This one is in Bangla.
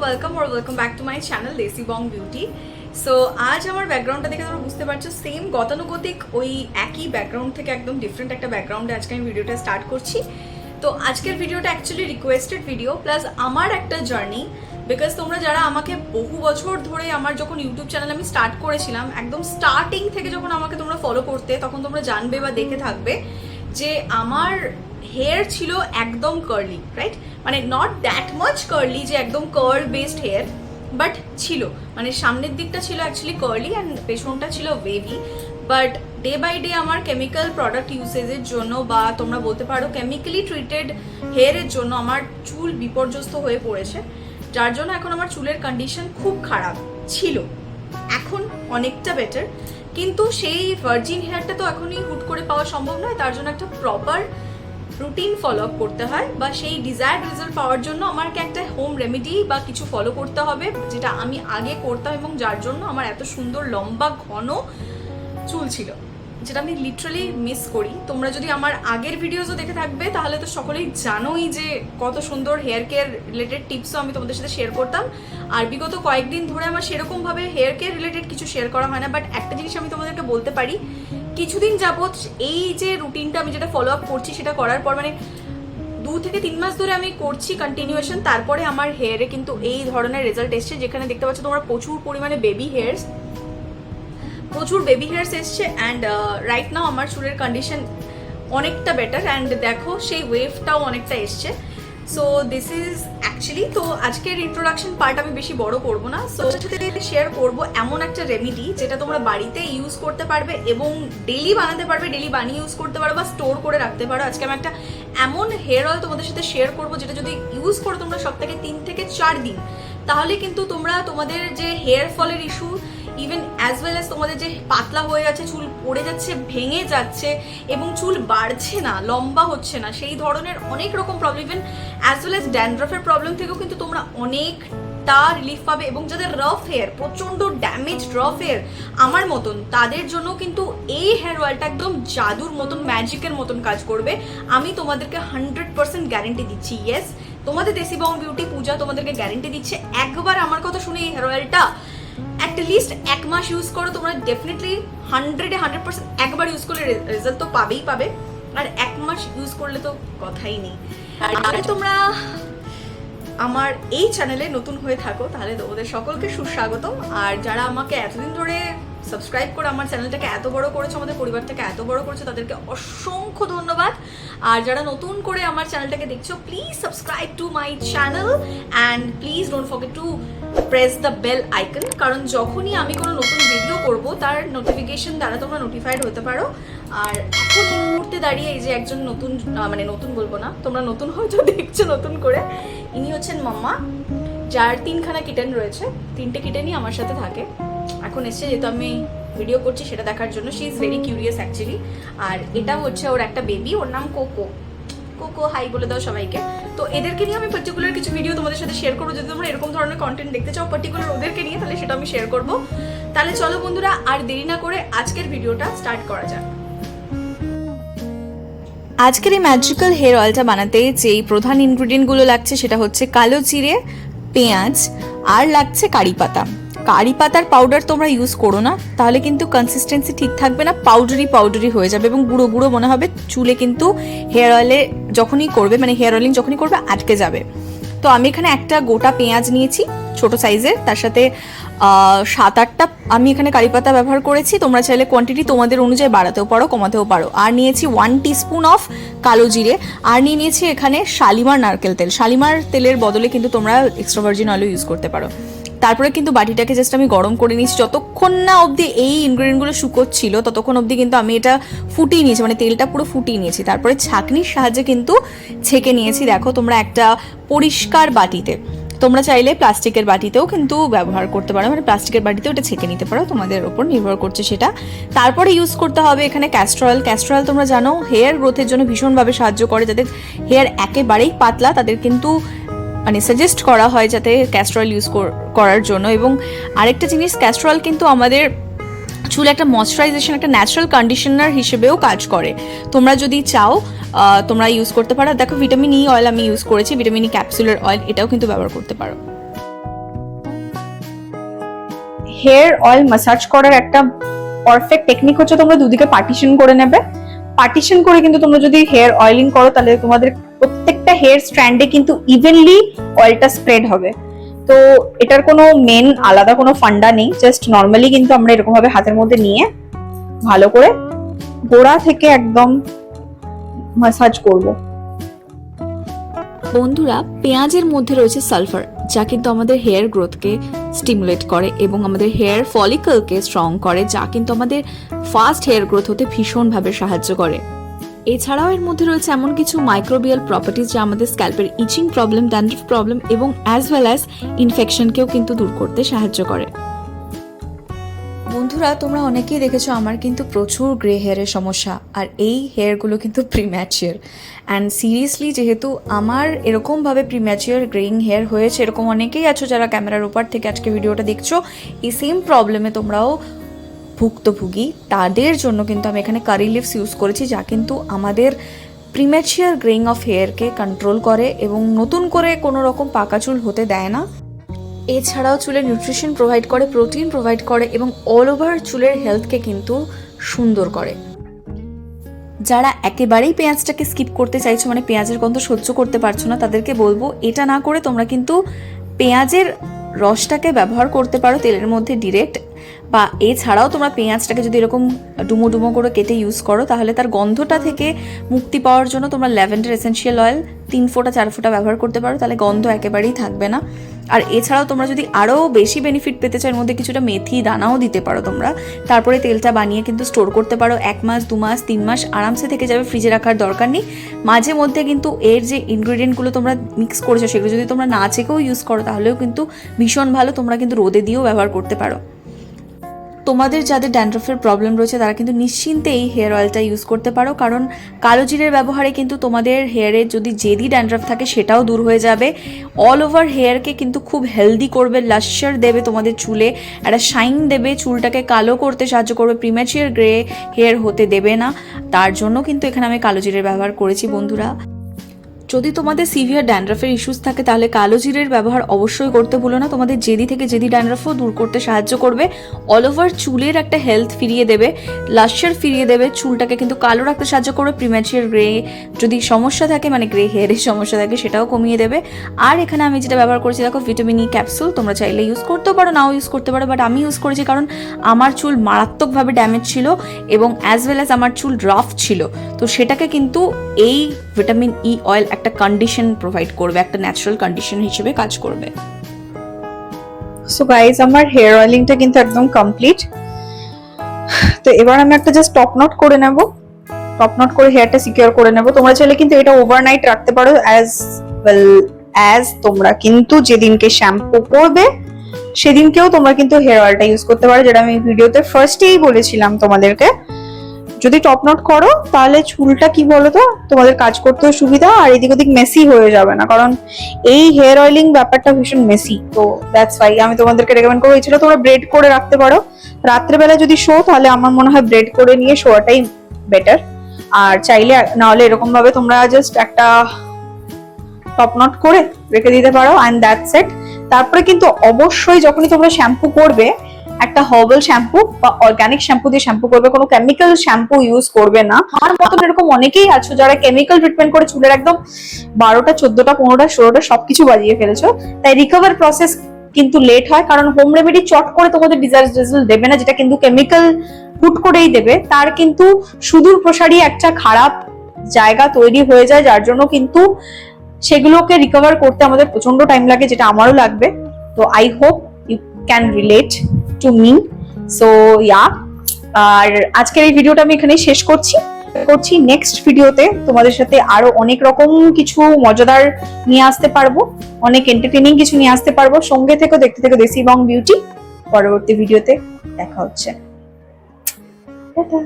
Welcome or welcome back to my channel Desi Bong beauty so আজ আমার ব্যাকগ্রাউন্ডটা দেখে তোমরা বুঝতে পারছ সেম গতানুগতিক ওই একই ব্যাকগ্রাউন্ড থেকে একদম ডিফারেন্ট একটা ব্যাকগ্রাউন্ডে আজকে আমি ভিডিওটা স্টার্ট করছি। তো, আজকের ভিডিওটা অ্যাকচুয়ালি রিকোয়েস্টেড ভিডিও প্লাস আমার একটা জার্নি বিকজ তোমরা যারা আমাকে বহু বছর ধরে আমার যখন ইউটিউব চ্যানেল আমি স্টার্ট করেছিলাম, একদম স্টার্টিং থেকে যখন আমাকে তোমরা ফলো করতে, তখন তোমরা জানবে বা দেখে থাকবে যে আমার হেয়ার ছিল একদম কার্লি রাইট মানে নট দ্যাট মাচ কার্লি যে একদম কার্ল বেসড হেয়ার বাট ছিল। মানে সামনের দিকটা ছিল অ্যাকচুয়ালি কার্লি অ্যান্ড পেছনটা ছিল wavy but day by day আমার কেমিক্যাল প্রোডাক্ট ইউসেজের জন্য বা তোমরা বলতে পারো কেমিক্যালি ট্রিটেড হেয়ারের জন্য আমার চুল বিপর্যস্ত হয়ে পড়েছে, যার জন্য এখন আমার চুলের কন্ডিশন খুব খারাপ ছিল। এখন অনেকটা বেটার কিন্তু সেই ভার্জিন হেয়ারটা তো এখনই হুট করে পাওয়া সম্ভব নয়, তার জন্য একটা প্রপার রুটিন ফলো আপ করতে হয় বা সেই ডিজায়ার্ড রেজাল্ট পাওয়ার জন্য আমাকে একটা হোম রেমেডি বা কিছু ফলো করতে হবে, যেটা আমি আগে করতাম এবং যার জন্য আমার এত সুন্দর লম্বা ঘন চুল ছিল, যেটা আমি লিটারালি মিস করি। তোমরা যদি আমার আগের ভিডিওসও দেখে থাকবে, তাহলে তো সকলেই জানোই যে কত সুন্দর হেয়ার কেয়ার রিলেটেড টিপসও আমি তোমাদের সাথে শেয়ার করতাম। আর বিগত কয়েকদিন ধরে আমার সেরকমভাবে হেয়ার কেয়ার রিলেটেড কিছু শেয়ার করা হয় না বাট একটা জিনিস আমি তোমাদেরকে বলতে পারি কিছুদিন যাবৎ এই যে রুটিনটা আমি যেটা ফলো আপ করছি সেটা করার পর মানে দু থেকে তিন মাস ধরে আমি করছি কন্টিনিউয়েশন তারপরে আমার হেয়ারে কিন্তু এই ধরনের রেজাল্ট এসছে যেখানে দেখতে পাচ্ছ তোমরা প্রচুর পরিমাণে বেবি হেয়ার্স প্রচুর বেবি হেয়ার্স এসছে অ্যান্ড রাইট নাও আমার চুলের কন্ডিশন অনেকটা বেটার অ্যান্ড দেখো সেই ওয়েভটাও অনেকটা এসছে। সো দিস ইজ অ্যাকচুয়ালি তো আজকের ইন্ট্রোডাকশন পার্ট আমি বেশি বড় করব না। সো সাথে শেয়ার করব এমন একটা রেমেডি যেটা তোমরা বাড়িতে ইউজ করতে পারবে এবং ডেলি বানাতে পারবে ডেলি বানিয়ে ইউজ করতে পারো বা স্টোর করে রাখতে পারো। আজকে আমি একটা এমন হেয়ার অয়েল তোমাদের সাথে শেয়ার করব যেটা যদি ইউজ করো তোমরা সপ্তাহে তিন থেকে চার দিন, তাহলে কিন্তু তোমরা তোমাদের যে হেয়ার ফলের issue even as well as তোমাদের যে পাতলা হয়ে যাচ্ছে, চুল পড়ে যাচ্ছে, ভেঙে যাচ্ছে, এবং চুল বাড়ছে না, লম্বা হচ্ছে না, সেই ধরনের অনেক রকম problem even as well as ড্যান্ড্রফের problem থেকেও কিন্তু তোমরা অনেক অনেকটা রিলিফ পাবে, এবং যাদের রফ হেয়ার প্রচণ্ড ড্যামেজ রফ হেয়ার আমার মতন, তাদের জন্য কিন্তু এই হেয়ার অয়েলটা একদম জাদুর মতন ম্যাজিকের মতন কাজ করবে। আমি তোমাদেরকে হান্ড্রেড পার্সেন্ট গ্যারেন্টি দিচ্ছি ইয়েস তোমাদের দেশি বাউন বিউটি পূজা তোমাদেরকে গ্যারেন্টি দিচ্ছে, একবার আমার কথা শুনে এই হেয়ার অয়েলটা একটা লিস্ট এক মাস ইউজ করো, তোমরা ডেফিনেটলি হান্ড্রেডে হান্ড্রেড পার্সেন্ট একবার ইউজ করলে রেজাল্ট তো পাবেই পাবে। আর এক মাস ইউজ করলে তো কথাই নেই। আর তোমরা আমার এই চ্যানেলে নতুন হয়ে থাকো, তাহলে ওদের সকলকে সুস্বাগতম। আর যারা আমাকে এতদিন ধরে সাবস্ক্রাইব করে আমার চ্যানেলটাকে এত বড় করেছ, আমাদের পরিবারটাকে এত বড় করেছ, তাদেরকে অসংখ্য ধন্যবাদ। আর যারা নতুন করে আমার চ্যানেলটাকে দেখছ please subscribe to my channel and please don't forget to press the bell icon কারণ যখনই আমি কোনো নতুন ভিডিও করব, তার নোটিফিকেশন দ্বারা তোমরা নোটিফাইড হতে পারো। আর এখন মুহূর্তে দাঁড়িয়ে এই যে একজন নতুন মানে নতুন বলব না, তোমরা নতুন হয়তো দেখছ নতুন করে, ইনি হচ্ছেন মাম্মা, যার তিনখানা কিটেন রয়েছে। তিনটে কিটেনই আমার সাথে থাকে। এখন এসছে যেহেতু আমি ভিডিও করছি, সেটা দেখার জন্য she is very curious actually আর এটা হচ্ছে ওর একটা বেবি ওর নাম কোকো। কোকো হাই বলে দাও সবাইকে। তো এদেরকে নিয়ে আমি পার্টিকুলার কিছু ভিডিও তোমাদের সাথে শেয়ার করব। যদি তোমরা এরকম ধরনের কন্টেন্ট দেখতে চাও পার্টিকুলার ওদেরকে নিয়ে, তাহলে সেটা আমি শেয়ার করব। তাহলে চলো বন্ধুরা, আর দেরি না করে আজকের ভিডিওটা স্টার্ট করা যাক। আজকের এই ম্যাজিক্যাল হেয়ার অয়েলটা বানাতে যেই প্রধান ইনগ্রিডিয়েন্টগুলো লাগছে, সেটা হচ্ছে কালো জিরে, পেঁয়াজ, আর লাগছে কারি পাতা। কারি পাতার পাউডার তোমরা ইউজ করো না, তাহলে কিন্তু কনসিস্টেন্সি ঠিক থাকবে না পাউডারি পাউডারি হয়ে যাবে এবং গুঁড়ো গুঁড়ো মনে হবে, চুলে কিন্তু হেয়ার অয়েলে যখনই করবে মানে হেয়ার অয়েলিং যখনই করবে, আটকে যাবে। তো আমি এখানে একটা গোটা পেঁয়াজ নিয়েছি, ছোট সাইজের তার সাথে সাত আটটা, আমি এখানে কারি পাতা ব্যবহার করেছি, তোমরা চাইলে কোয়ান্টিটি তোমাদের অনুযায়ী বাড়াতেও পারো, কমাতেও পারো। আর নিয়েছি ওয়ান টিস্পুন অফ কালো জিরে, আর নিয়ে নিয়েছি এখানে শালিমার নারকেল তেল। শালিমার তেলের বদলে কিন্তু তোমরা এক্সট্রা ভার্জিন অয়েলও ইউজ করতে পারো। তারপরে কিন্তু বাটিটাকে জাস্ট আমি গরম করে নিয়েছি। যতক্ষণ না অবধি এই ইনগ্রিডিয়েন্টগুলো শুকোচ্ছিল, ততক্ষণ অবধি কিন্তু আমি এটা ফুটিয়ে নিয়েছি মানে তেলটা পুরো ফুটিয়ে নিয়েছি। তারপরে ছাঁকনির সাহায্যে কিন্তু ছেঁকে নিয়েছি। দেখো তোমরা একটা পরিষ্কার বাটিতে। তোমরা চাইলে প্লাস্টিকের বাটিতেও কিন্তু ব্যবহার করতে পারো। মানে প্লাস্টিকের বাটিতেও এটা ছেঁকে নিতে পারো, তোমাদের ওপর নির্ভর করছে সেটা। তারপরে ইউজ করতে হবে এখানে ক্যাস্ট্রল ক্যাস্ট্রল তোমরা জানো হেয়ার গ্রোথের জন্য ভীষণভাবে সাহায্য করে। যাদের হেয়ার একেবারেই পাতলা, তাদের কিন্তু মানে সাজেস্ট করা হয় যাতে ক্যাস্ট্রল ইউজ করার জন্য। এবং আরেকটা জিনিস ক্যাস্ট্রল কিন্তু আমাদের চুল একটা ময়শ্চারাইজেশন একটা ন্যাচারাল কন্ডিশনার হিসেবেও কাজ করে। তোমরা যদি চাও তোমরা ইউজ করতে পারো। দেখো ভিটামিন ই অয়েল আমি ইউজ করেছি ভিটামিন ই ক্যাপসুলের অয়েল এটাও কিন্তু ব্যবহার করতে পারো। হেয়ার অয়েল ম্যাসাজ করার একটা পারফেক্ট টেকনিক হচ্ছে তোমরা দুদিকে পার্টিশন করে নেবে। পার্টিশন করে কিন্তু তোমরা যদি হেয়ার অয়েলিং করো, তাহলে তোমাদের প্রত্যেকটা হেয়ার স্ট্র্যান্ডে কিন্তু ইভেনলি অয়েলটা স্প্রেড হবে। তো এটার কোনো মেন আলাদা কোনো ফান্ডা নেই জাস্ট নর্মালি কিন্তু আমরা এরকম ভাবে হাতের মধ্যে নিয়ে ভালো করে গোড়া থেকে একদম মাসাজ করব। বন্ধুরা, পেঁয়াজের মধ্যে রয়েছে সালফার যা কিন্তু আমাদের হেয়ার গ্রোথকে স্টিমুলেট করে এবং আমাদের হেয়ার ফলিকলকে স্ট্রং করে, যা কিন্তু আমাদের ফাস্ট হেয়ার গ্রোথ হতে ভীষণভাবে সাহায্য করে। এছাড়াও এর মধ্যে রয়েছে এমন কিছু মাইক্রোবিয়াল প্রপার্টিজ যা আমাদের স্ক্যাল্পের ইচিং প্রবলেম ড্যান্ড্রফ প্রবলেম এবং অ্যাজ ওয়েল অ্যাজ ইনফেকশনকেও কিন্তু দূর করতে সাহায্য করে। বন্ধুরা, তোমরা অনেকেই দেখেছ আমার কিন্তু প্রচুর গ্রে হেয়ারের সমস্যা, আর এই হেয়ারগুলো কিন্তু প্রিম্যাচিয়ার অ্যান্ড সিরিয়াসলি যেহেতু আমার এরকমভাবে প্রিম্যাচিয়ার গ্রেইং হেয়ার হয়েছে, এরকম অনেকেই আছো যারা ক্যামেরার উপর থেকে আজকে ভিডিওটা দেখছ, এই সেম প্রবলেমে তোমরাও ভুক্তভোগী, তাদের জন্য কিন্তু আমি এখানে কারি লিভস ইউজ করেছি যা কিন্তু আমাদের প্রিম্যাচিয়ার গ্রেইং অফ হেয়ারকে কন্ট্রোল করে এবং নতুন করে কোনো রকম পাকা চুল হতে দেয় না। এছাড়াও চুলের নিউট্রিশন প্রোভাইড করে প্রোটিন প্রোভাইড করে এবং অল ওভার চুলের হেলথকে কিন্তু সুন্দর করে। যারা একেবারেই পেঁয়াজটাকে স্কিপ করতে চাইছো মানে পেঁয়াজের গন্ধ সহ্য করতে পারছ না, তাদেরকে বলব এটা না করে তোমরা কিন্তু পেঁয়াজের রসটাকে ব্যবহার করতে পারো, তেলের মধ্যে ডিরেক্ট বা এছাড়াও তোমরা পেঁয়াজটাকে যদি এরকম ডুমো ডুমো করে কেটে ইউজ করো, তাহলে তার গন্ধটা থেকে মুক্তি পাওয়ার জন্য তোমরা ল্যাভেন্ডার এসেন্সিয়াল অয়েল তিন ফোঁটা, চার ফোঁটা ব্যবহার করতে পারো, তাহলে গন্ধ একেবারেই থাকবে না। আর এছাড়াও তোমরা যদি আরও বেশি বেনিফিট পেতে চাও, এর মধ্যে কিছুটা মেথি দানাও দিতে পারো তোমরা। তারপরে তেলটা বানিয়ে কিন্তু স্টোর করতে পারো, এক মাস, দু মাস, তিন মাস, আরামসে থেকে যাবে ফ্রিজে রাখার দরকার নেই। মাঝে মধ্যে কিন্তু এর যে ইনগ্রিডিয়েন্টগুলো তোমরা মিক্স করেছ, সেগুলো যদি তোমরা না চেকেও ইউজ করো, তাহলেও কিন্তু ভীষণ ভালো, তোমরা কিন্তু রোদে দিয়েও ব্যবহার করতে পারো। তোমাদের যাদের ড্যান্ড্রফের প্রবলেম রয়েছে, তারা কিন্তু নিশ্চিন্তে এই হেয়ার অয়েলটা ইউজ করতে পারো। কারণ কালো জিরের ব্যবহারে কিন্তু তোমাদের হেয়ারে যদি জেদি ড্যান্ড্রফ থাকে, সেটাও দূর হয়ে যাবে। অল ওভার হেয়ারকে কিন্তু খুব হেলদি করবে লাশার দেবে তোমাদের চুলে। একটা শাইন দেবে, চুলটাকে কালো করতে সাহায্য করবে প্রিম্যাচিয়ার গ্রে হেয়ার হতে দেবে না। তার জন্য কিন্তু এখানে আমি কালো জিরের ব্যবহার করেছি, বন্ধুরা। যদি তোমাদের সিভিয়ার ড্যান্ড্রাফের ইস্যুস থাকে, তাহলে কালো জিরের ব্যবহার অবশ্যই করতে ভুলো না। তোমাদের জেদি থেকে জেদি ড্যান্ড্রাফও দূর করতে সাহায্য করবে। অল ওভার চুলের একটা হেলথ ফিরিয়ে দেবে লাস্টার ফিরিয়ে দেবে, চুলটাকে কিন্তু কালো রাখতে সাহায্য করবে প্রিম্যাচিয়ার গ্রে যদি সমস্যা থাকে মানে গ্রে হেয়ারের সমস্যা থাকে, সেটাও কমিয়ে দেবে। আর এখানে আমি যেটা ব্যবহার করেছি, দেখো ভিটামিন ই ক্যাপসুল তোমরা চাইলে ইউজ করতেও পারো, নাও ইউজ করতে পারো বাট আমি ইউজ করেছি কারণ আমার চুল মারাত্মকভাবে ড্যামেজ ছিল এবং অ্যাজ ওয়েল অ্যাজ আমার চুল রাফ ছিল। তো সেটাকে কিন্তু এই ভিটামিন ই অয়েল একটা কন্ডিশন প্রোভাইড করবে, একটা ন্যাচারাল কন্ডিশন হিসেবে কাজ করবে। সো গাইজ আমার হেয়ার অয়েলিংটা কিন্তু একদম কমপ্লিট তো এবার আমি একটা জাস্ট টপ নট করে নেব। টপ নট করে হেয়ারটা সিকিউর করে নেব। তোমরা চাইলে কিন্তু এটা ওভারনাইট রাখতে পারো অ্যাজ ওয়েল অ্যাজ তোমরা কিন্তু যেদিনকে শ্যাম্পু করবে সেদিনকেও তোমরা কিন্তু হেয়ার অয়েলটা ইউজ করতে পারো, যেটা আমি ভিডিওতে ফার্স্টেই বলেছিলাম তোমাদেরকে। যদি টপ নট করো, তাহলে চুলটা কি বলতো? তোমাদের কাজ করতেও সুবিধা আর এদিক ওদিক মেসি হয়ে যাবে না। কারণ এই হেয়ার অয়েলিং ব্যাপারটা ভীষণ মেসি তো দ্যাটস ওয়াই আমি তোমাদেরকে রেকমেন্ড করব এছাড়া তোমরা ব্রেড করে রাখতে পারো। রাত্রেবেলা যদি শো, তাহলে আমার মনে হয় ব্রেড করে নিয়ে শোয়াটাই বেটার আর চাইলে না হলে এরকম ভাবে তোমরা জাস্ট একটা টপ নট করে রেখে দিতে পারো অ্যান্ড দ্যাটস ইট তারপরে কিন্তু অবশ্যই যখনই তোমরা শ্যাম্পু করবে একটা হার্বাল শ্যাম্পু বা অর্গানিক শ্যাম্পু দিয়ে শ্যাম্পু করবে, কোনো কেমিক্যাল শ্যাম্পু ইউজ করবে না। আমার মতন এরকম অনেকেই আছো যারা কেমিক্যাল ট্রিটমেন্ট করে চুলের একদম বারোটা, চোদ্দটা, পনেরোটা, ষোলোটা সবকিছু বাজিয়ে ফেলেছো। তাই রিকভার প্রসেস কিন্তু লেট হয়, কারণ হোম রেমেডি চট করে তোমাদের ডিজায়ার রেজাল্ট দেবে না, যেটা কিন্তু কেমিক্যাল হুট করেই দেবে। তার কিন্তু সুদূর প্রসারী একটা খারাপ জায়গা তৈরি হয়ে যায়, যার জন্য কিন্তু সেগুলোকে রিকভার করতে আমাদের প্রচণ্ড টাইম লাগে, যেটা আমারও লাগবে। তো I hope you can relate to me so yeah আর আজকের এই ভিডিওটা আমি এখানেই শেষ করছি। করছি নেক্সট ভিডিওতে তোমাদের সাথে আরও অনেক রকম কিছু মজাদার নিয়ে আসতে পারব। অনেক এন্টারটেনিং কিছু নিয়ে আসতে পারব। সঙ্গে থেকে দেখতে থেকে দেশি বং বিউটি পরবর্তী ভিডিওতে দেখা হচ্ছে। টাটা।